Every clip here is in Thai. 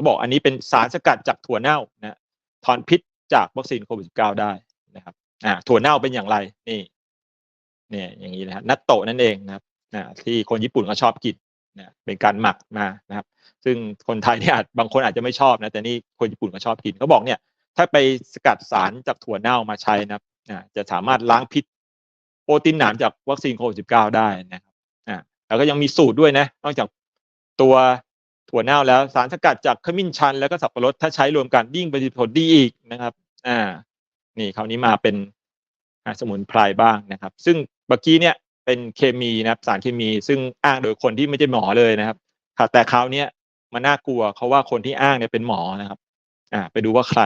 เขาบอกอันนี้เป็นสารสกัดจากถั่วเน่านะถอนพิษจากวัคซีนโควิด -19 ได้นะครับอ่าถั่วเน่าเป็นอย่างไรนี่เนี่ยอย่างนี้นะฮะนัตโตะนั่นเองนะครับนะที่คนญี่ปุ่นเขาชอบกินนะเป็นการหมักมานะครับ ซึ่งคนไทยเนี่ยอาจบางคนอาจจะไม่ชอบนะแต่นี่คนญี่ปุ่นเขาชอบกินเขาบอกเนี่ย ถ้าไปสกัดสารจากถั่วเน่ามาใช้นะครับอ่าจะสามารถล้างพิษโปรตีนหนามจากวัคซีนโควิด -19 ได้นะครับอ่าแล้วก็ยังมีสูตรด้วยนะ นอกจากตัว ถั่วเน่าแล้วสารสกัดจากขมิ้นชันแล้วก็สับปะรดถ้าใช้รวมกันยิ่งประสิทธิผลดีอีกนะครับ อ่า นี่คราวนี้มาเป็นสมุนไพรบ้างนะครับ ซึ่งเมื่อกี้เนี่ยเป็นเคมีนะครับสารเคมี ซึ่งอ้างโดยคนที่ไม่ใช่หมอเลยนะครับแต่คราวนี้มันน่ากลัวเขาว่าคนที่อ้างเนี่ยเป็นหมอนะครับ อ่า ไปดูว่าใคร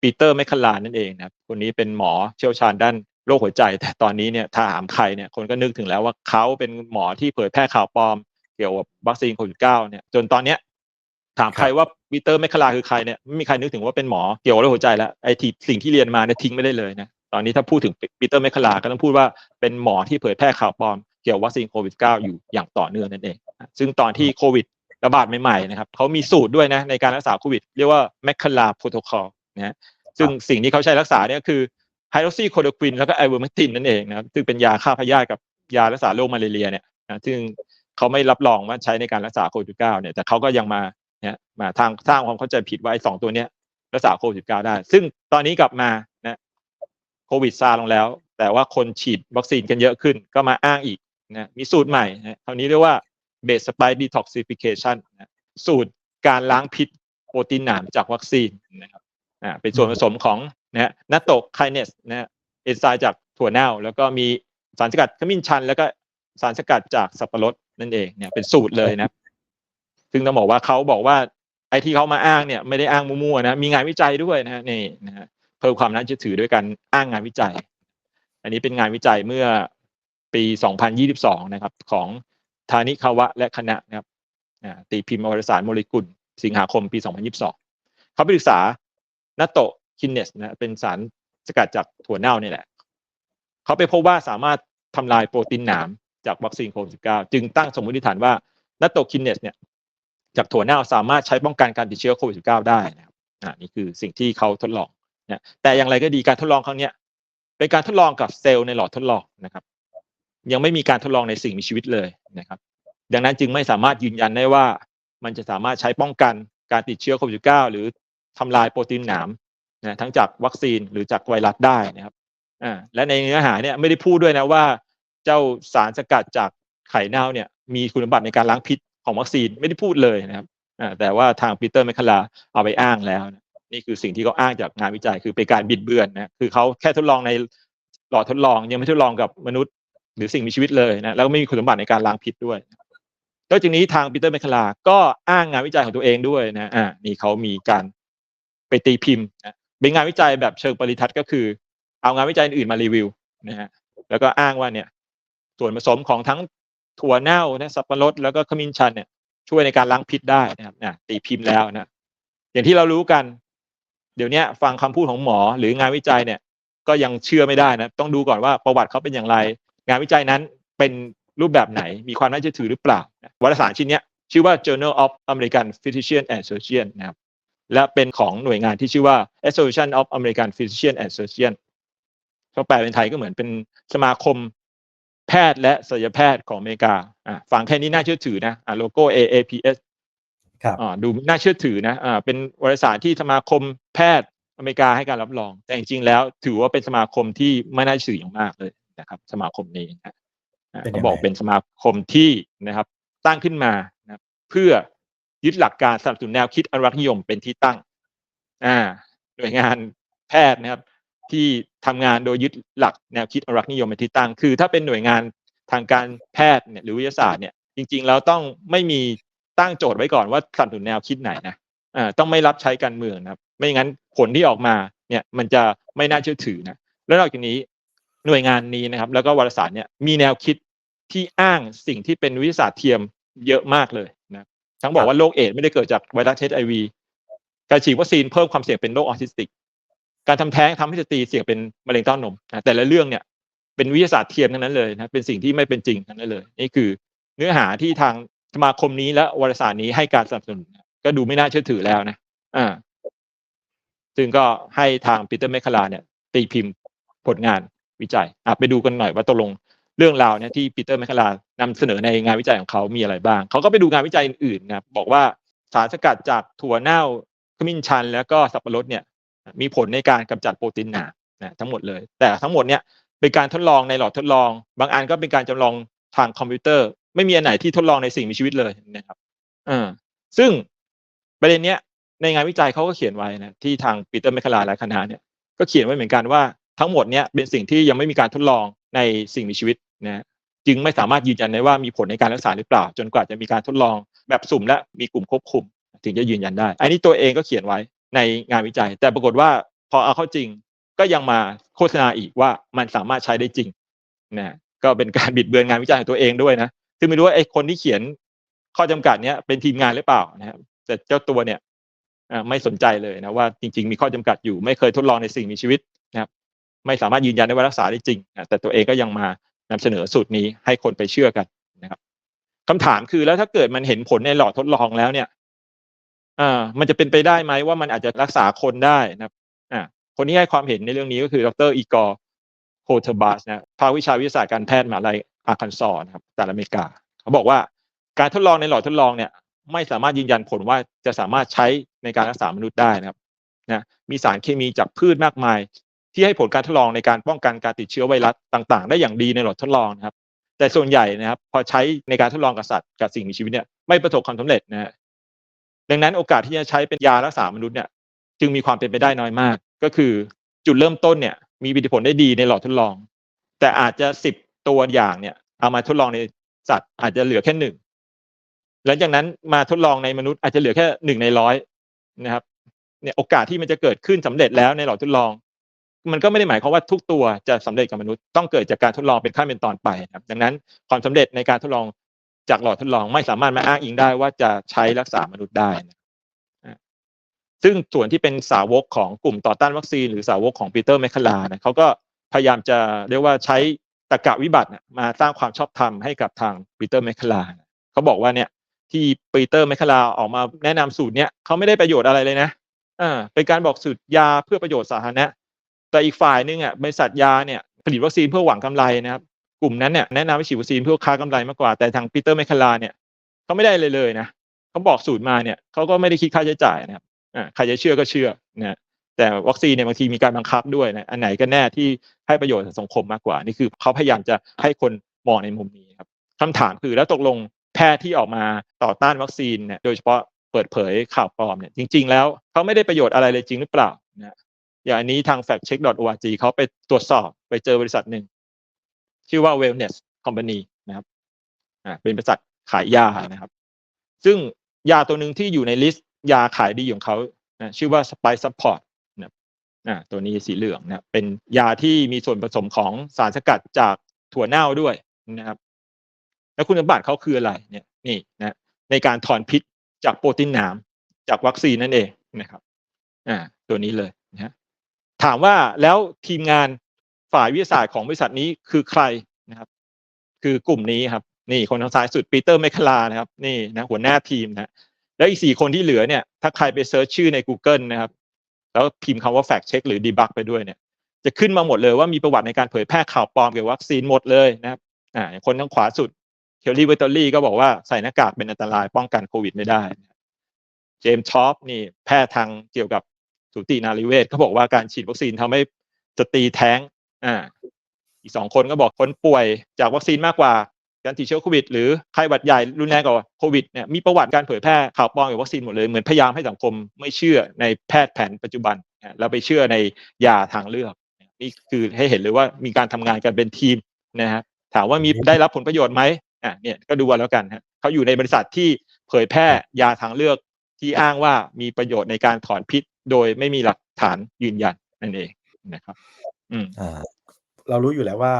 ปีเตอร์แมคคลานั่นเองนะครับคนนี้เป็นหมอเชี่ยวชาญด้านโรคหัวใจ แต่ตอนนี้เนี่ยถ้าถามใครเนี่ยคนก็นึกถึงแล้วว่าเขาเป็นหมอที่เผยแพร่ข่าวปลอม เกี่ยวกับวัคซีนโควิดเก้าเนี่ยจนตอนเนี้ยถามใครว่าปีเตอร์แมคคลาคือใครเนี่ยไม่มีใครนึกถึงว่าเป็นหมอเกี่ยวกับโรคหัวใจแล้วไอ้ที่สิ่งที่เรียนมาเนี่ยทิ้งไม่ได้เลยนะตอนนี้ถ้าพูดถึงปีเตอร์แมคคลาก็ต้องพูดว่าเป็นหมอที่เผยแพร่ข่าวปลอมเกี่ยวกับวัคซีนโควิดเก้าอยู่อย่างต่อเนื่องนั่นเอง ซึ่งตอนที่โควิดระบาดใหม่ๆนะครับเขามีสูตรด้วยนะในการรักษาโควิด เรียกว่าแมคคลาโปรโตคอลนะฮะซึ่งสิ่งที่เขาใช้รักษาเนี่ยคือไฮโดรซีโคโดควินแล้วก็ไอเวอร์เมกตินนั่นเองนะครับซึ่งเป็นยาฆ่าพยาธิกับยารักษาโรคมาเลเรียเนี่ยนะซึ่ง เขาไม่รับรองว่าใช้ในการรักษาโควิดสิบเก้าเนี่ยแต่เขาก็ยังมาเนี่ยมาทางสร้างความเข้าใจผิดว่าไอ้สองตัวเนี้ยรักษาโควิดสิบเก้าได้ ซึ่งตอนนี้กลับมานะโควิดซาลงแล้ว แต่ว่าคนฉีดวัคซีนกันเยอะขึ้นก็มาอ้างอีกนะมีสูตรใหม่นะคราวนี้เรียกว่าเบสสไปดีท็อกซิฟิเคชันสูตรการล้างพิษโปรตีนหนามจากวัคซีนนะครับอ่าเป็นส่วนผสมของนะฮะนัตโตไคเนสนะฮะเอนไซม์จากถั่วเน่า แล้วก็มีสารสกัดขมิ้นชัน แล้วก็สารสกัดจากสับปะรด นั่นเองเนี่ยเป็นสูตรเลยนะ ซึ่งต้องบอกว่าเขาบอกว่า ไอ้ที่เขามาอ้างเนี่ย ไม่ได้อ้างมั่วๆนะ มีงานวิจัยด้วยนะฮะนี่นะฮะเพิ่มความน่าเชื่อถือด้วยการอ้างงานวิจัย อันนี้เป็นงานวิจัยเมื่อปี 2022 นะครับ ของธานิคาวะและคณะนะครับอ่าตีพิมพ์วารสารโมเลกุล สิงหาคมปี 2022 เขาไปศึกษานาโตคินเนสนะเป็นสารสกัดจากถั่วเน่านี่แหละ เขาไปพบว่าสามารถทำลายโปรตีนหนาม จากวัคซีนโควิด -19 จึงตั้งสมมติฐานว่านาโตคินเนสเนี่ยจากถั่วเน่าสามารถใช้ป้องกันการติดเชื้อโควิด -19 ได้นะครับอ่านี่คือสิ่งที่เขาทดลองนะแต่อย่างไรก็ดีการทดลองครั้งเนี้ยเป็นการทดลองกับเซลล์ในหลอดทดลองนะครับ ยังไม่มีการทดลองในสิ่งมีชีวิตเลยนะครับ ดังนั้นจึงไม่สามารถยืนยันได้ว่า มันจะสามารถใช้ป้องกันการติดเชื้อโควิด -19 หรือทำลายโปรตีนหนามนะทั้งจากวัคซีนหรือจากไวรัสได้นะครับอ่าและในเนื้อหาเนี่ยไม่ได้พูดด้วยนะว่า เจ้าสารสกัดจากไข่เน่าเนี่ยมีคุณสมบัติในการล้างพิษของวัคซีนไม่ได้พูดเลยนะครับแต่ว่าทางปีเตอร์แมคคลาเอาไปอ้างแล้วนะนี่คือสิ่งที่เขาอ้างจากงานวิจัยคือเป็นการบิดเบือนนะคือเขาแค่ทดลองในหลอดทดลองยังไม่ทดลองกับมนุษย์ หรือสิ่งมีชีวิตเลยนะแล้วก็ไม่มีคุณสมบัติในการล้างพิษด้วยนอกจากนี้ทางปีเตอร์แมคคลาก็อ้างงานวิจัยของตัวเองด้วยนะอ่านี่เขามีการไปตีพิมพ์นะเป็นงานวิจัยแบบเชิงปริทัศน์ก็คือ เอางานวิจัยอื่นมารีวิวนะฮะแล้วก็อ้างว่าเนี่ย ส่วนผสมของทั้งถั่วเน่านะสับปะรดแล้วก็ขมิ้นชันเนี่ยช่วยในการล้างพิษได้นะครับนะตีพิมพ์แล้วนะอย่างที่เรารู้กัน เดี๋ยวนี้ฟังคำพูดของหมอหรืองานวิจัยเนี่ย ก็ยังเชื่อไม่ได้นะต้องดูก่อนว่าประวัติเขาเป็นอย่างไร งานวิจัยนั้นเป็นรูปแบบไหนมีความน่าเชื่อถือหรือเปล่า วารสารชิ้นนี้ชื่อว่า Journal of American Physician and Surgeon นะครับและเป็นของหน่วยงานที่ชื่อว่า Association of American Physician and Surgeon เขาแปลเป็นไทยก็เหมือนเป็นสมาคม พทย์และศัลยแพทย์ของอเมริกาอ่าฟังแค่นี้น่าเชื่อถือนะอ่าโลโก้ AAPS ครับอ่าดูน่าเชื่อถือนะอ่าเป็นวารสารที่สมาคมแพทย์อเมริกาให้การรับรอง แต่จริงๆแล้วถือว่าเป็นสมาคมที่ไม่น่าเชื่อถืออย่างมากเลยนะครับ สมาคมนี้นะอ่าเป็นยังไงเขาบอกเป็นสมาคมที่นะครับ ตั้งขึ้นมานะครับเพื่อยึดหลักการสนับสนุนแนวคิดอนุรักษ์นิยมเป็นที่ตั้งอ่าหน่วยงานแพทย์นะครับ ที่ทำงานโดยยึดหลักแนวคิดอรักษ์นิยมเป็นที่ตั้ง คือถ้าเป็นหน่วยงานทางการแพทย์เนี่ยหรือวิทยาศาสตร์เนี่ยจริงๆแล้วต้องไม่มีตั้งโจทย์ไว้ก่อนว่าสนับสนุนแนวคิดไหนนะอ่าต้องไม่รับใช้การเมืองนะครับ ไม่อย่างนั้นผลที่ออกมาเนี่ยมันจะไม่น่าเชื่อถือนะแล้วนอกจากนี้หน่วยงานนี้นะครับ แล้วก็วารสารเนี่ยมีแนวคิดที่อ้างสิ่งที่เป็นวิทยาศาสตร์เทียมเยอะมากเลยนะทั้งบอกว่าโรคเอดไม่ได้เกิดจากไวรัสเอชไอวีการฉีดวัคซีนเพิ่มความเสี่ยงเป็นโรคออทิสติก การทำแท้งทำให้สตรีเสี่ยงเป็นมะเร็งเต้านมนะแต่ละเรื่องเนี่ยเป็นวิทยาศาสตร์เทียมทั้งนั้นเลยนะเป็นสิ่งที่ไม่เป็นจริงทั้งนั้นเลย นี่คือเนื้อหาที่ทางสมาคมนี้และวารสารนี้ให้การสนับสนุนก็ดูไม่น่าเชื่อถือแล้วนะอ่าซึ่งก็ให้ทางปีเตอร์แมคคาราเนี่ย ตีพิมพ์ผลงานวิจัยอะไปดูกันหน่อยว่าตกลงเรื่องราวเนี่ยที่ปีเตอร์แมคคารานำเสนอในงานวิจัยของเขามีอะไรบ้าง เขาก็ไปดูงานวิจัยอื่นๆนะบอกว่าสารสกัดจากถั่วเน่าขมิ้นชัน แล้วก็สับปะรดเนี่ย มีผลในการกำจัดโปรตีนหนานะทั้งหมดเลย แต่ทั้งหมดเนี่ยเป็นการทดลองในหลอดทดลอง บางอันก็เป็นการจำลองทางคอมพิวเตอร์ ไม่มีอันไหนที่ทดลองในสิ่งมีชีวิตเลยนะครับอ่าซึ่งประเด็นเนี้ยในงานวิจัยเขาก็เขียนไว้นะที่ทางปีเตอร์แมคคาราและคณะเนี่ยก็เขียนไว้เหมือนกันว่าทั้งหมดเนี่ยเป็นสิ่งที่ยังไม่มีการทดลองในสิ่งมีชีวิตนะจึงไม่สามารถยืนยันได้ว่ามีผลในการรักษาหรือเปล่า จนกว่าจะมีการทดลองแบบสุ่มและมีกลุ่มควบคุม ถึงจะยืนยันได้ อันนี้ตัวเองก็เขียนไว้ ในงานวิจัย แต่ปรากฏว่าพอเอาเข้าจริงก็ยังมาโฆษณาอีกว่ามันสามารถใช้ได้จริงนะก็เป็นการบิดเบือนงานวิจัยของตัวเองด้วยนะซึ่งไม่รู้ว่าไอ้คนที่เขียนข้อจำกัดเนี้ยเป็นทีมงานหรือเปล่านะครับแต่เจ้าตัวเนี่ยไม่สนใจเลยนะว่าจริง ๆ มีข้อจำกัดอยู่ไม่เคยทดลองในสิ่งมีชีวิตนะครับ ไม่สามารถยืนยันได้ว่ารักษาได้จริงแต่ตัวเองก็ยังมานำเสนอสูตรนี้ให้คนไปเชื่อกันนะครับคำถามคือแล้วถ้าเกิดมันเห็นผลในหลอดทดลองแล้วเนี่ย อ่ามันจะเป็นไปได้ไหมว่ามันอาจจะรักษาคนได้นะครับอ่าคนที่ให้ความเห็นในเรื่องนี้ก็คือดรอีกอร์โคเทอร์บาสนะภาควิชาวิทยาศาสตร์การแพทย์มหาลัยอาคันซอนะครับสหรัฐอเมริกา เขาบอกว่าการทดลองในหลอดทดลองเนี่ย ไม่สามารถยืนยันผลว่าจะสามารถใช้ในการรักษามนุษย์ได้นะครับนะมีสารเคมีจากพืชมากมาย ที่ให้ผลการทดลองในการป้องกันการติดเชื้อไวรัสต่างๆ ได้อย่างดีในหลอดทดลองนะครับ แต่ส่วนใหญ่นะครับ พอใช้ในการทดลองกับสัตว์กับสิ่งมีชีวิตเนี่ยไม่ประสบความสำเร็จนะฮะ ดังนั้นโอกาสที่จะใช้เป็นยารักษามนุษย์เนี่ยจึงมีความเป็นไปได้น้อยมาก ก็คือจุดเริ่มต้นเนี่ยมีปิทธิผลได้ดีในหลอดทดลอง แต่อาจจะสิบตัวอย่างเนี่ยเอามาทดลองในสัตว์อาจจะเหลือแค่หนึ่งหลังจากนั้นมาทดลองในมนุษย์อาจจะเหลือแค่หนึ่งในร้อยนะครับเนี่ยโอกาสที่มันจะเกิดขึ้นสำเร็จแล้วในหลอดทดลอง มันก็ไม่ได้หมายความว่าทุกตัวจะสำเร็จกับมนุษย์ต้องเกิดจากการทดลองเป็นขั้นเป็นตอนไปครับ ดังนั้นความสำเร็จในการทดลอง จากหลอดทดลองไม่สามารถมาอ้างอิงได้ว่าจะใช้รักษามนุษย์ได้นะซึ่งส่วนที่เป็นสาวกของกลุ่มต่อต้านวัคซีนหรือสาวกของปีเตอร์แมคคาลานะเขาก็พยายามจะเรียกว่าใช้ตรกะวิบัติมาสร้างความชอบธรรมให้กับทางปีเตอร์แมคคาลาเขาบอกว่าเนี่ยที่ปีเตอร์แมคคาลาออกมาแนะนำสูตรเนี้ยเขาไม่ได้ประโยชน์อะไรเลยนะอ่าเป็นการบอกสูตรยาเพื่อประโยชน์สาธารณะแต่อีกฝ่ายนึงอะบริษัทยาเนี่ยผลิตวัคซีนเพื่อหวังกำไรนะครับ กลุ่มนั้นเนี่ยแนะนำให้ฉีดวัคซีนเพื่อค้ากำไรมากกว่าแต่ทางปีเตอร์แมคคาลาเนี่ยเขาไม่ได้เลยเลยนะเขาบอกสูตรมาเนี่ยเขาก็ไม่ได้คิดค่าใช้จ่ายนะครับอ่าใครจะเชื่อก็เชื่อนะแต่วัคซีนเนี่ยบางทีมีการบังคับด้วยนะอันไหนก็แน่ที่ให้ประโยชน์สังคมมากกว่า นี่คือเขาพยายามจะให้คนมองในมุมนี้ครับคำถามคือแล้วตกลงแพทย์ที่ออกมาต่อต้านวัคซีนเนี่ยโดยเฉพาะเปิดเผยข่าวปลอมเนี่ยจริง ๆ แล้วเขาไม่ได้ประโยชน์อะไรเลยจริงหรือเปล่านะอย่างอันนี้ทาง factcheck.org เขาไปตรวจสอบไปเจอบริษัทหนึ่ง ชื่อว่า wellness company นะครับอ่าเป็นบริษัทขายยานะครับ ซึ่งยาตัวหนึ่งที่อยู่ในลิสต์ยาขายดีของเขานะชื่อว่า Spice Support นะอ่าตัวนี้สีเหลืองนะเป็นยาที่มีส่วนผสมของสารสกัดจากถั่วเน่าด้วยนะครับ แล้วคุณสมบัติเขาคืออะไรเนี่ยนี่นะในการถอนพิษจากโปรตีนหนามจากวัคซีนนั่นเองนะครับอ่าตัวนี้เลยนะถามว่าแล้วทีมงาน ฝ่ายวิทยาศาสตร์ของบริษัทนี้คือใครนะครับ คือกลุ่มนี้ครับ นี่คนทางซ้ายสุดปีเตอร์แมคลานะครับ นี่นะหัวหน้าทีมนะแล้วอีกสี่คนที่เหลือเนี่ย ถ้าใครไปเซิร์ชชื่อใน Google นะครับ แล้วพิมพ์คำว่า fact check หรือ debug ไปด้วยเนี่ย จะขึ้นมาหมดเลยว่ามีประวัติในการเผยแพร่ข่าวปลอมเกี่ยวกับวัคซีนหมดเลยนะครับอ่าคนทางขวาสุดเทลลี่เวตเตอรี่ก็บอกว่าใส่หน้ากากเป็นอันตรายป้องกันโควิดไม่ได้ เจมส์ชอปนี่แพทย์ทางเกี่ยวกับสูตินารีเวชเขาบอกว่าการฉีดวัคซีนทำให้สตรีแท้ง อ่าอีกสองคนก็บอกคนป่วยจากวัคซีนมากกว่าการติดเชื้อโควิดหรือไข้หวัดใหญ่รุนแรงกว่าโควิดเนี่ยมีประวัติการเผยแพร่ข่าวปลอมเกี่ยวกับวัคซีนหมดเลยเหมือนพยายามให้สังคมไม่เชื่อในแพทย์แผนปัจจุบันแล้วไปเชื่อในยาทางเลือกนี่คือให้เห็นเลยว่ามีการทำงานกันเป็นทีมนะฮะถามว่ามีได้รับผลประโยชน์ไหมอะเนี่ยก็ดูกันแล้วกันฮะเขาอยู่ในบริษัทที่เผยแพร่ยาทางเลือกที่อ้างว่ามีประโยชน์ในการถอนพิษ โดยไม่มีหลักฐานยืนยันนั่นเองนะครับ อืม อ่า เรารู้อยู่แล้วว่า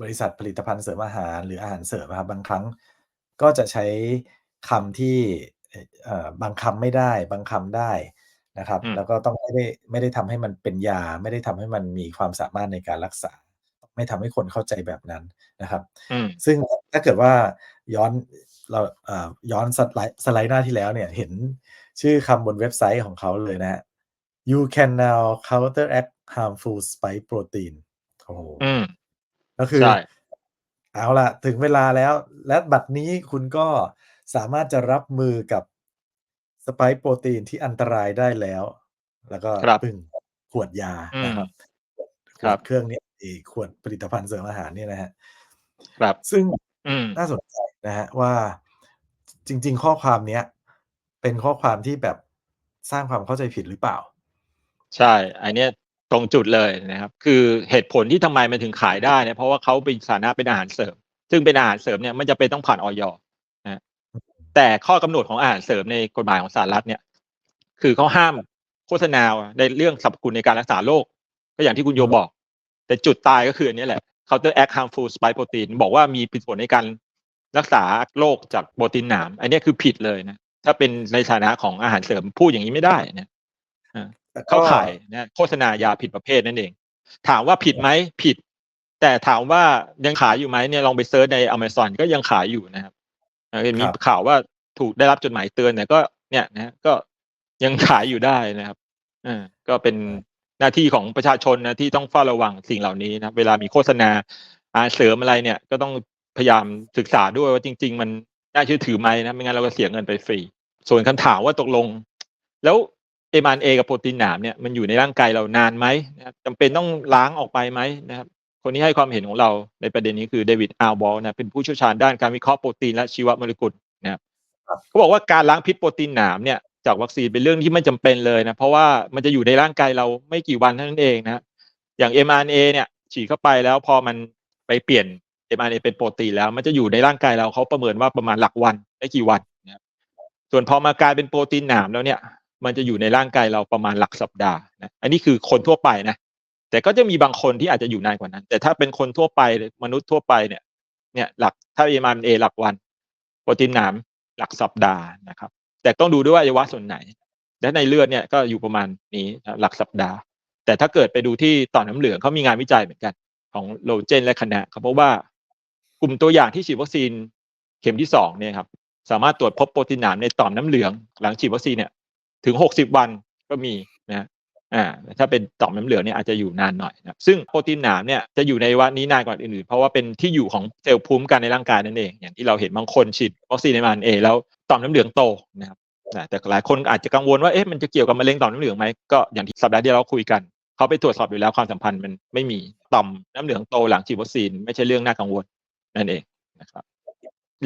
บริษัทผลิตภัณฑ์เสริมอาหาร หรืออาหารเสริมครับบางครั้งก็จะใช้คำที่บางคำไม่ได้ บางคำได้นะครับแล้วก็ต้องไม่ได้ ไม่ได้ทำให้มันเป็นยา ไม่ได้ทำให้มันมีความสามารถในการรักษา ไม่ทำให้คนเข้าใจแบบนั้นนะครับซึ่งถ้าเกิดว่าย้อนเรา เอ่อ ย้อนสไลด์ สไลด์หน้าที่แล้วเนี่ย เห็นชื่อคำบนเว็บไซต์ของเขาเลยนะฮะ you can now counteract harmful spike protein โอ้โหอืมก็คือใช่เอาล่ะถึงเวลาแล้ว และบัดนี้คุณก็สามารถจะรับมือกับสไปค์โปรตีนที่อันตรายได้แล้ว แล้วก็ครับพึ่งขวดยาอืมนะครับขครัวบดเครื่องนี้ไอ้ขวดผลิตภัณฑ์เสริมอาหารเนี่ยนะฮะครับซึ่งอืมน่าสนใจนะฮะว่าจริง ๆ ข้อความเนี้ยเป็นข้อความที่แบบสร้างความเข้าใจผิดหรือเปล่า ใช่ อันเนี้ยตรงจุดเลยนะครับ คือเหตุผลที่ทำไมมันถึงขายได้เนี่ยเพราะว่าเขาเป็นสานะเป็นอาหารเสริม ซึ่งเป็นอาหารเสริมเนี่ยมันจะเป็นต้องผ่านออยนะแต่ข้อกำหนดของอาหารเสริมในกฎหมายของสหรัฐเนี่ย คือเขาห้ามโฆษณาในเรื่องสรรพคุณในการรักษาโรคก็อย่างที่คุณโยบอก แต่จุดตายก็คืออันนี้แหละ counteract harmful spike protein บอกว่ามีผลในการรักษาโรคจากโปรตีนหนาม อันนี้คือผิดเลยนะ ถ้าเป็นในฐานะของอาหารเสริมพูดอย่างนี้ไม่ได้นะ เข้าข่ายนะโฆษณายาผิดประเภทนั่นเอง ถามว่าผิดไหมผิด แต่ถามว่ายังขายอยู่ไหมเนี่ยลองไปเซิร์ชใน Amazon ก็ยังขายอยู่นะครับเอ่อเห็นมีครับข่าวว่าถูกได้รับจดหมายเตือนแต่ก็เนี่ยนะก็ยังขายอยู่ได้นะครับอ่าก็เป็นหน้าที่ของประชาชนนะที่ต้องเฝ้าระวังสิ่งเหล่านี้นะเวลามีโฆษณาอาหารเสริมอะไรเนี่ย ก็ต้องพยายามศึกษาด้วยว่าจริง ๆ มันน่าเชื่อถือไหมนะไม่งั้นเราก็เสียเงินไปฟรี ส่วนคำถามว่าตกลง แล้ว เอมานเอกับโปรตีนหนามเนี่ยมันอยู่ในร่างกายเรานานไหมนะครับจำเป็นต้องล้างออกไปไหมนะครับคนที่ให้ความเห็นของเราในประเด็นนี้คือเดวิดอาร์บอลนะเป็นผู้เชี่ยวชาญด้านการวิเคราะห์โปรตีนและชีวโมเลกุลนะครับเขาบอกว่าการล้างพิษโปรตีนหนามเนี่ยจากวัคซีนเป็นเรื่องที่ไม่จำเป็นเลยนะเพราะว่ามันจะอยู่ในร่างกายเราไม่กี่วันเท่านั้นเองนะอย่าง mRNA เนี่ยฉีดเข้าไปแล้วพอมันไปเปลี่ยน mRNA เป็นโปรตีนแล้วมันจะอยู่ในร่างกายเราเขาประเมินว่าประมาณหลักวันไม่กี่วันนะครับส่วนพอมากลายเป็นโปรตีนหนามแล้วเนี่ย มันจะอยู่ในร่างกายเราประมาณหลักสัปดาห์นะอันนี้คือคนทั่วไปนะแต่ก็จะมีบางคนที่อาจจะอยู่นานกว่านั้น แต่ถ้าเป็นคนทั่วไปมนุษย์ทั่วไปเนี่ย เนี่ยหลักถ้า mRNA หลักวันโปรตีนหนามหลักสัปดาห์นะครับ แต่ต้องดูด้วยว่าอวัยวะส่วนไหน และในเลือดเนี่ยก็อยู่ประมาณนี้หลักสัปดาห์ แต่ถ้าเกิดไปดูที่ต่อน้ำเหลืองเขามีงานวิจัยเหมือนกัน ของโลเจนและคณะเขาพบว่ากลุ่มตัวอย่างที่ฉีดวัคซีนเข็มที่สองเนี่ยครับสามารถตรวจพบโปรตีนหนามในต่อมน้ำเหลือง หลังฉีดวัคซีนเนี่ย ถึงหกสิบวันก็มีนะอ่าถ้าเป็นต่อมน้ำเหลืองเนี่ยอาจจะอยู่นานหน่อยนะซึ่งโปรตีนหนามเนี่ยจะอยู่ในวันนี้นานกว่าอื่นๆ เพราะว่าเป็นที่อยู่ของเซลล์ภูมิคุ้มกันในร่างกายนั่นเอง อย่างที่เราเห็นบางคนฉีดวัคซีนในมันเอแล้วต่อมน้ำเหลืองโตนะครับแต่หลายคนอาจจะกังวลว่าเอ๊ะมันจะเกี่ยวกับมะเร็งต่อมน้ำเหลืองไหมก็อย่างที่สัปดาห์ที่เราคุยกันเขาไปตรวจสอบอยู่แล้วความสัมพันธ์มันไม่มีต่อมน้ำเหลืองโตหลังฉีดวัคซีนไม่ใช่เรื่องน่ากังวลนั่นเองนะครับ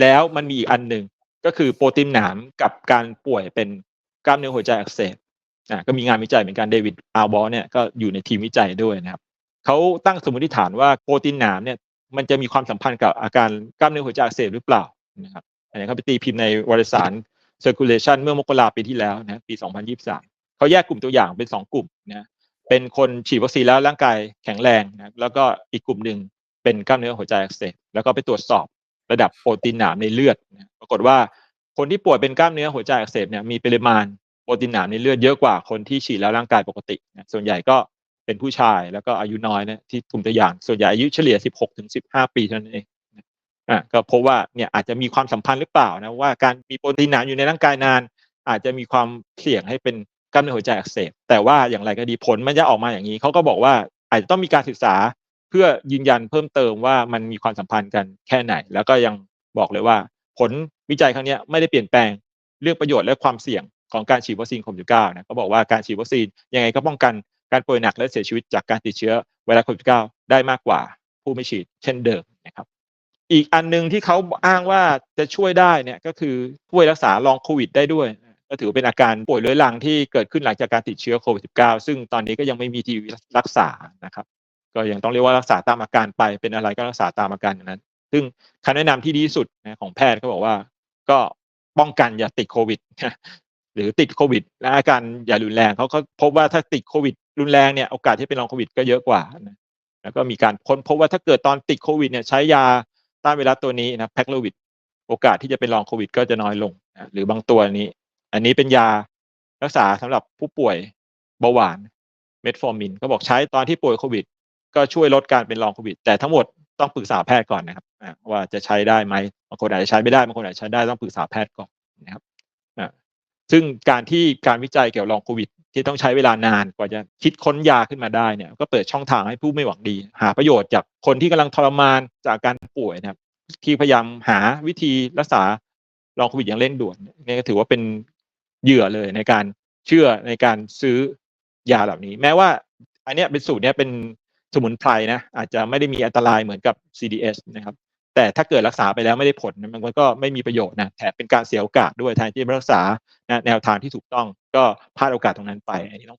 แล้วมันมีอีกอันหนึ่งก็คือโปรตีนหนามกับการป่วยเป็น กล้ามเนื้อหัวใจอักเสบอ่าก็มีงานวิจัยเหมือนกันเดวิดอาร์บอลเนี่ยก็อยู่ในทีมวิจัยด้วยนะครับเขาตั้งสมมติฐานว่าโปรตีนหนามเนี่ยมันจะมีความสัมพันธ์กับอาการกล้ามเนื้อหัวใจอักเสบหรือเปล่านะครับอันนี้เขาไปตีพิมพ์ในวารสาร Circulation เมื่อมกราปีที่แล้วนะปี 2023 เขาแยกกลุ่มตัวอย่างเป็นสองกลุ่มนะเป็นคนฉีดวัคซีนแล้วร่างกายแข็งแรงนะแล้วก็อีกกลุ่มหนึ่งเป็นกล้ามเนื้อหัวใจอักเสบแล้วก็ไปตรวจสอบระดับโปรตีนหนามในเลือดนะปรากฏว่า คนที่ป่วยเป็นกล้ามเนื้อหัวใจอักเสบเนี่ยมีปริมาณโปรตีนหนามในเลือดเยอะกว่าคนที่ฉีดแล้วร่างกายปกตินะส่วนใหญ่ก็เป็นผู้ชายแล้วก็อายุน้อยนะที่กลุ่มตัวอย่างส่วนใหญ่อายุเฉลี่ย 16ถึง15 ปีเท่านั้นเองอะก็พบว่าเนี่ยอาจจะมีความสัมพันธ์หรือเปล่านะว่าการมีโปรตีนหนามอยู่ในร่างกายนาน อาจจะมีความเสี่ยงให้เป็นกล้ามเนื้อหัวใจอักเสบแต่ว่าอย่างไรก็ดีผลมันจะออกมาอย่างนี้เขาก็บอกว่าอาจจะต้องมีการศึกษาเพื่อยืนยันเพิ่มเติมว่ามันมีความสัมพันธ์กันแค่ไหน แล้วก็ยังบอกเลยว่า ผลวิจัยครั้งนี้ไม่ได้เปลี่ยนแปลงเรื่องประโยชน์และความเสี่ยงของการฉีดวัคซีนโควิด -19 นะเขาบอกว่าการฉีดวัคซีนยังไงก็ป้องกันการป่วยหนักและเสียชีวิตจากการติดเชื้อไวรัสโควิด -19 ได้มากกว่าผู้ไม่ฉีดเช่นเดิมนะครับ อีกอันหนึงที่เขาอ้างว่าจะช่วยได้เนี่ยก็คือช่วยรักษาลองโควิด ได้ด้วย ก็ถือเป็นอาการป่วยเรื้อรังที่เกิดขึ้นหลังจากการติดเชื้อโควิด -19 ซึ่งตอนนี้ก็ยังไม่มีทีรักษานะครับ ก็ยังต้องเรียกว่ารักษาตามอาการไปเป็นอะไรก็รักษาตามอาการอย่างนั้น ซึ่งคำแนะนำที่ดีที่สุดนะของแพทย์เขาบอกว่า ก็ป้องกันอย่าติดโควิดหรือติดโควิดและอาการอย่ารุนแรงเขาก็พบว่าถ้าติดโควิดรุนแรงเนี่ยโอกาสที่เป็นรองโควิดก็เยอะกว่านะแล้วก็มีการค้นพบว่าถ้าเกิดตอนติดโควิดเนี่ยใช้ยาต้านไวรัสตัวนี้นะแพคโลวิดโอกาสที่จะเป็นรองโควิด ก็จะน้อยลงนะหรือบางตัวนี้ อันนี้เป็นยารักษาสำหรับผู้ป่วยเบาหวานเมทฟอร์มินก็บอกใช้ตอนที่ป่วยโควิด ก็ช่วยลดการเป็นรองโควิด แต่ทั้งหมด ต้องปรึกษาแพทย์ก่อนนะครับว่าจะใช้ได้ไหมบางคนอาจจะใช้ไม่ได้บางคนอาจจะใช้ได้ต้องปรึกษาแพทย์ก่อนนะครับซึ่งการที่การวิจัยเกี่ยวกับลองโควิด ที่ต้องใช้เวลานานกว่าจะคิดค้นยาขึ้นมาได้เนี่ยก็เปิดช่องทางให้ผู้ไม่หวังดี หาประโยชน์จากคนที่กำลังทรมานจากการป่วยนะครับ ที่พยายามหาวิธีรักษาลองโควิดอย่างเร่งด่วนนี่ก็ถือว่าเป็นเหยื่อเลยในการเชื่อในการซื้อยาเหล่านี้ แม้ว่า อันเนี้ยเป็นสูตรเนี้ยเป็น สมุนไพรนะอาจจะไม่ได้มีอันตรายเหมือนกับ CDS นะครับ แต่ถ้าเกิดรักษาไปแล้วไม่ได้ผลมันก็ไม่มีประโยชน์นะแถมเป็นการเสียโอกาสด้วยแทนที่จะรักษานะแนวทางที่ถูกต้องก็พลาดโอกาสตรงนั้นไปอันนี้ต้อง